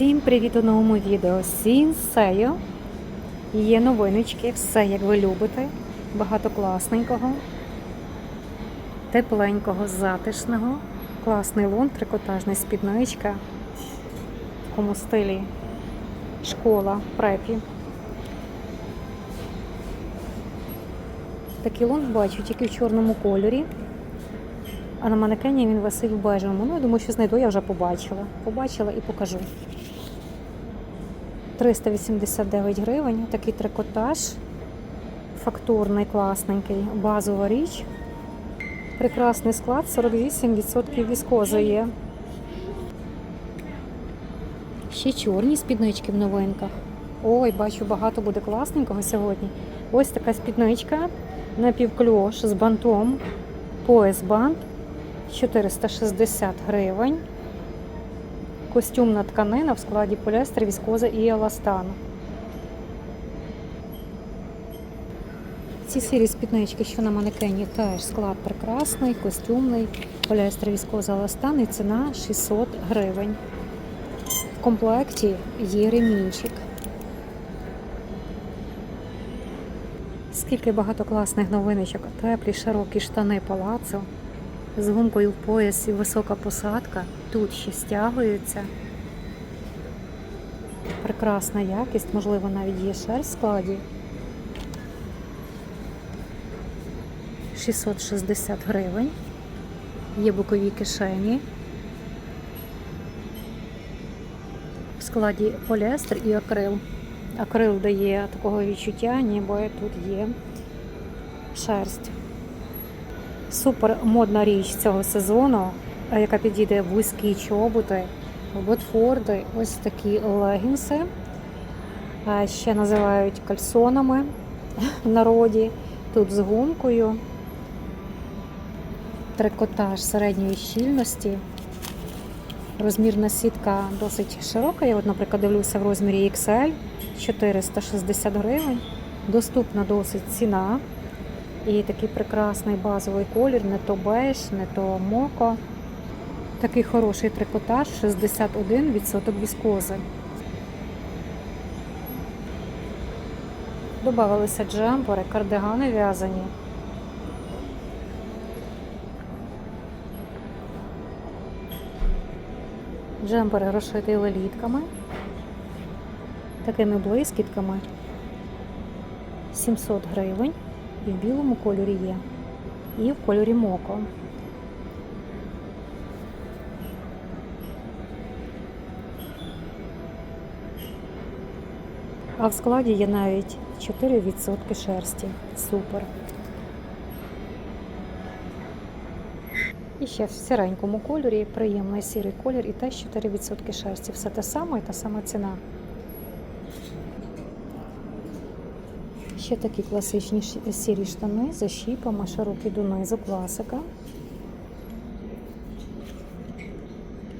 Всім привіт у новому відео. Сінсею. Є новиночки, все як ви любите. Багато класненького, тепленького, затишного, класний лон, трикотажна спідничка в такому стилі школа препі. Такий лон бачу тільки в чорному кольорі. А на манекені він висить в бежевому. Ну, я думаю, що знайду, я вже побачила. Побачила і покажу. 389 гривень. Такий трикотаж. Фактурний, класненький, базова річ. Прекрасний склад, 48% віскози є. Ще чорні спіднички в новинках. Ой, бачу, багато буде класненького сьогодні. Ось така спідничка на півкльош з бантом. Пояс бант 460 гривень. Костюмна тканина в складі поліестер, віскоза і еластан. Ці сірі спіднички, що на манекені, теж склад прекрасний, костюмний, поліестер, віскоза, еластан і ціна 600 гривень. В комплекті є ремінчик. Скільки багато класних новиночок, теплі широкі штани палацо з гумкою в поясі, висока посадка. Тут ще стягуються. Прекрасна якість, можливо, навіть є шерсть в складі. 660 гривень. Є бокові кишені. В складі поліестер і акрил. Акрил дає такого відчуття, ніби тут є шерсть. Супер модна річ цього сезону, е, яка підійде в вузькі чоботи, в ботфорди, ось такі легінси. Е, Ще називають кальсонами в народі. Тут з гумкою. Трикотаж середньої щільності. Розмірна сітка досить широка. Я, от, наприклад, дивлюся в розмірі XL 460 гривень. Доступна досить ціна. І такий прекрасний базовий колір, не то беж, не то моко. Такий хороший трикотаж, 61% віскози. Добавилися джемпери, кардигани в'язані. Джемпери розшиті лелітками, такими блискітками 700 гривень. І в білому кольорі є, і в кольорі моко. А в складі є навіть 4% шерсті. Супер. І ще в сіренькому кольорі, приємний сірий колір і теж 4% шерсті. Все те саме і та сама ціна. Ще такі класичні сірі штани за щіпами, широкі донизу, класика.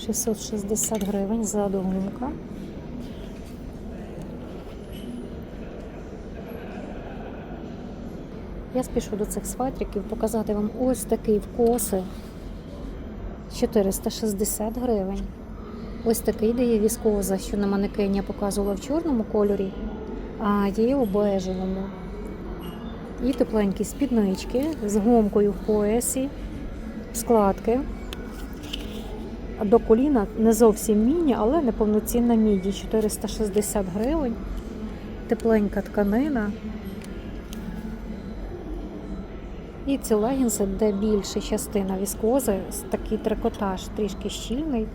660 гривень за гумка. Я спішу до цих сватриків показати вам ось такий вкоси 460 гривень. Ось такий дає віскоза, що на манекені я показувала в чорному кольорі, є у. І тепленькі спіднички з гомкою в поясі, складки. До коліна не зовсім міні, але неповноцінна міді 460 гривень. Тепленька тканина. І ці легінси, де більша частина віскози, такий трикотаж трішки щільний,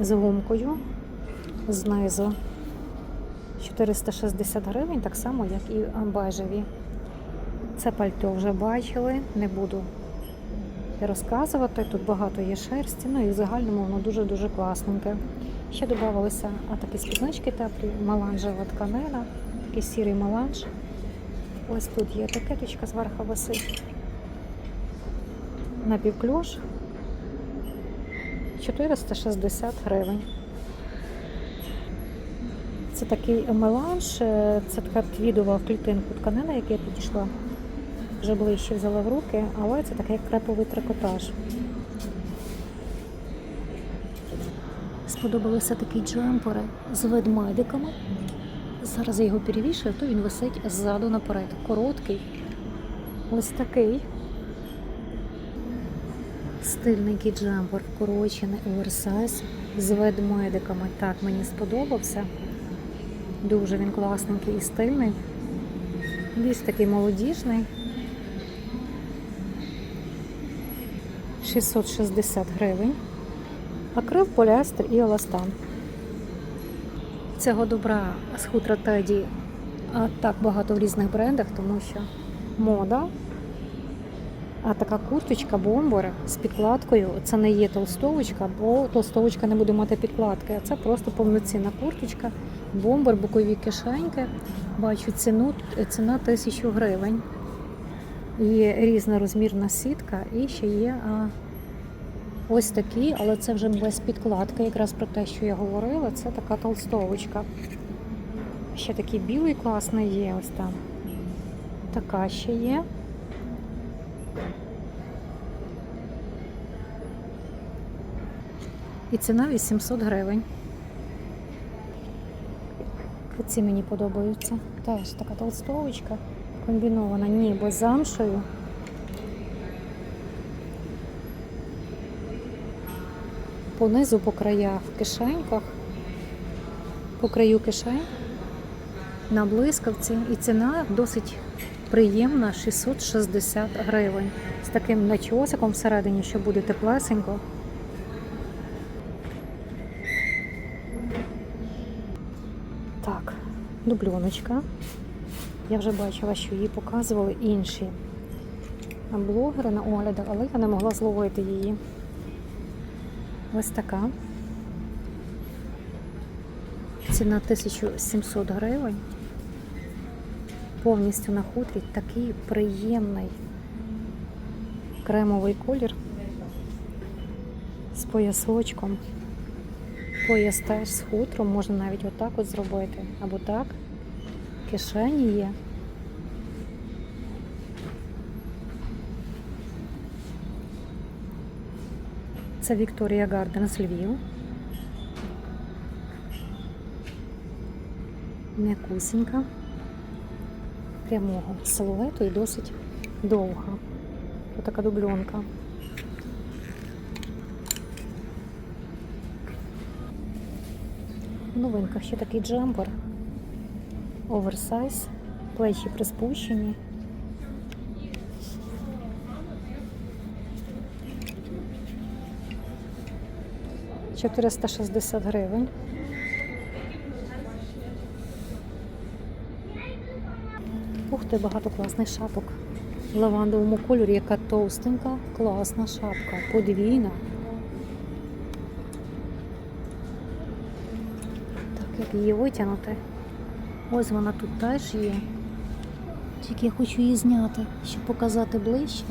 з гумкою знизу. 460 гривень, так само, як і бежеві. Це пальто вже бачили, не буду розказувати. Тут багато є шерсті, ну і в загальному воно дуже-дуже класненьке. Ще додавалися такі спіднички теплі, маланжева тканина, такий сірий маланж. Ось тут є етикеточка зверху висить. Напівкльош 460 гривень. Це такий меланж, е, це така твідова в клітинку тканина, яка я підійшла. Вже ближче взяла в руки, але це такий креповий трикотаж. Сподобалися такі джемпери з ведмедиками. Зараз я його перевішую, то він висить ззаду наперед. Короткий. Ось такий. Стильненький джемпер, вкорочений оверсайз з ведмедиками. Так, мені сподобався. Дуже він класненький і стильний. Більш такий молодіжний. 660 гривень. Акрил, поліестер і еластан. Цього добра з хутра Теді так багато в різних брендах, тому що мода. А така курточка бомбер з підкладкою це не є толстовочка, бо толстовочка не буде мати підкладки, а це просто повноцінна курточка, бомбер, бокові кишеньки. Бачу ціну, ціна 1000 гривень. Є різна розмірна сітка і ще є а, ось такі, але це вже без підкладки, якраз про те, що я говорила, це така толстовочка. Ще такий білий класний є ось там. Така ще є. І ціна 800 гривень. Ці мені подобаються. Теж така толстовочка комбінована, ніби замшою. Понизу по краях в кишеньках, по краю кишень на блискавці. І ціна досить приємна 660 гривень. З таким начосиком всередині, що буде теплесенько. Дубльоночка. Я вже бачила, що її показували інші блогери на оглядах, але я не могла зловити її. Ось така. Ціна 1700 гривень. Повністю на хутрі такий приємний кремовий колір з поясочком. Пояс теж з хутром, можна навіть отак от зробити. Або так. Кишені є. Це Вікторія Гарден з Львів. М'якусінька. Прямого силуету і досить довга. Отака дубльонка. Новинках ще такий джемпер. Оверсайз, плечі приспущені. Чотириста шістдесят гривень. Ух ти, багато класних шапок. В лавандовому кольорі, яка товстенька, класна шапка, подвійна. Так, як її витягнути. Ось вона тут теж є. Тільки я хочу її зняти, щоб показати ближче.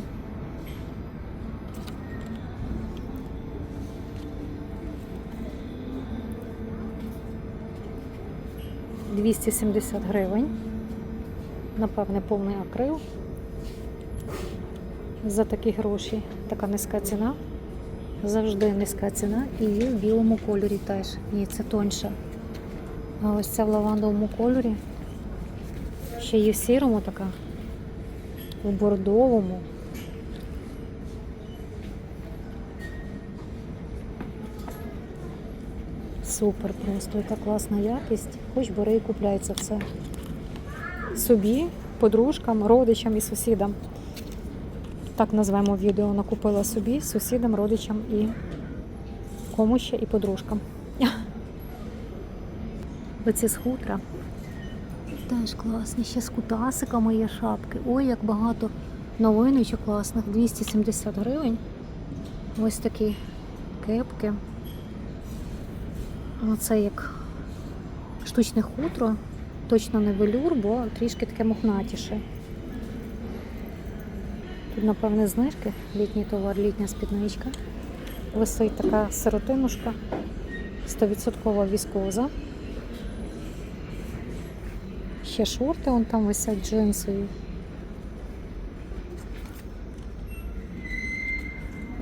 Двісті сімдесят гривень. Напевне, повний акрил. За такі гроші така низька ціна. Завжди низька ціна. І є в білому кольорі теж. Ні, це тоньша. Ось ця в лавандовому кольорі. Ще є в сірому така, у бордовому. Супер просто, яка класна якість. Хоч бери і купляй це все. Собі, подружкам, родичам і сусідам. Так назвемо відео. Накупила собі, сусідам, родичам і комусь ще і подружкам. Оці з хутра. Теж класні. Ще з кутасиками є шапки. Ой, як багато новиночок класних. 270 гривень. Ось такі кепки. Оце як штучне хутро. Точно не велюр, бо трішки таке мохнатіше. Тут, напевне, знижки, літній товар, літня спідничка. Висить така сиротинушка, 100% віскоза. Ще шорти, вон там висять джинсові.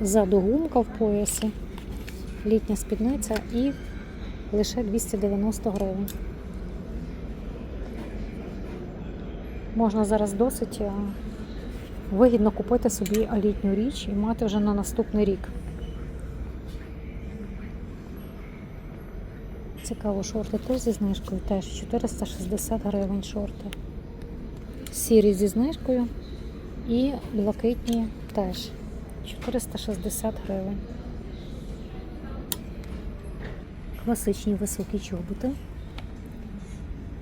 Ззаду гумка в поясі. літня спідниця і лише 290 гривень. Можна зараз досить е, вигідно купити собі літню річ і мати вже на наступний рік. Цікаво, шорти теж зі знижкою теж 460 гривень шорти. Сірі зі знижкою і блакитні теж 460 гривень. Класичні високі чоботи.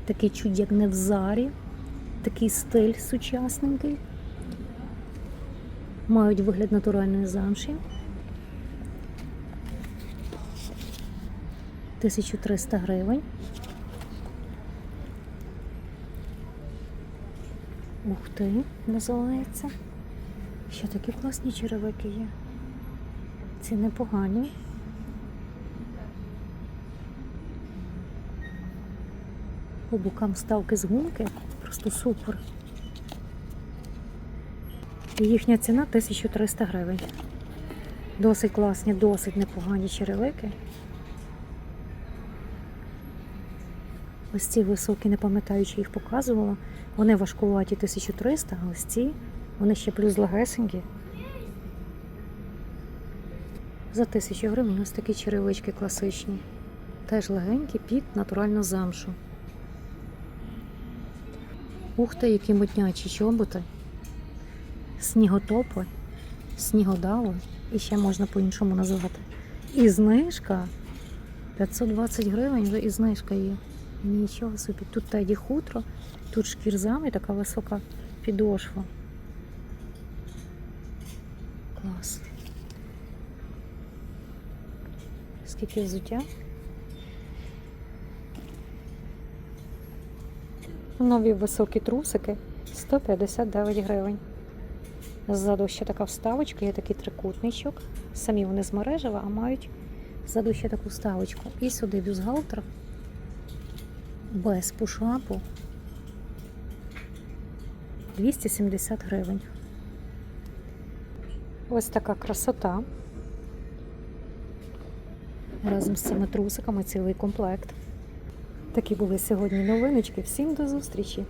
Такий чуть як не в зарі, такий стиль сучасненький. Мають вигляд натуральної замші. 1300 гривень. Ух ти, називається. Ще такі класні черевики є. Ці непогані. По бокам вставки з гумки. Просто супер. І їхня ціна 1300 гривень. Досить класні, досить непогані черевики. Ось ці високі, не пам'ятаю, чи їх показувала. Вони важкуваті 1300, а ось ці, вони ще плюс легесенькі. За 1000 гривень ось такі черевички класичні. Теж легенькі під натуральну замшу. Ух ти, які моднячі чоботи. Сніготопи, снігодави, і ще можна по-іншому називати. І знижка 520 гривень вже і знижка є. Нічого собі. Тут теді хутро, тут шкірзами така висока підошва. Клас. Скільки взуття? Нові високі трусики 159 гривень. Ззаду ще така вставочка, є такий трикутничок. Самі вони з мережева, а мають ззаду ще таку вставочку. І сюди бюстгальтер без пушапу 270 гривень. Ось така красота. Разом з цими трусиками цілий комплект. Такі були сьогодні новиночки. Всім до зустрічі!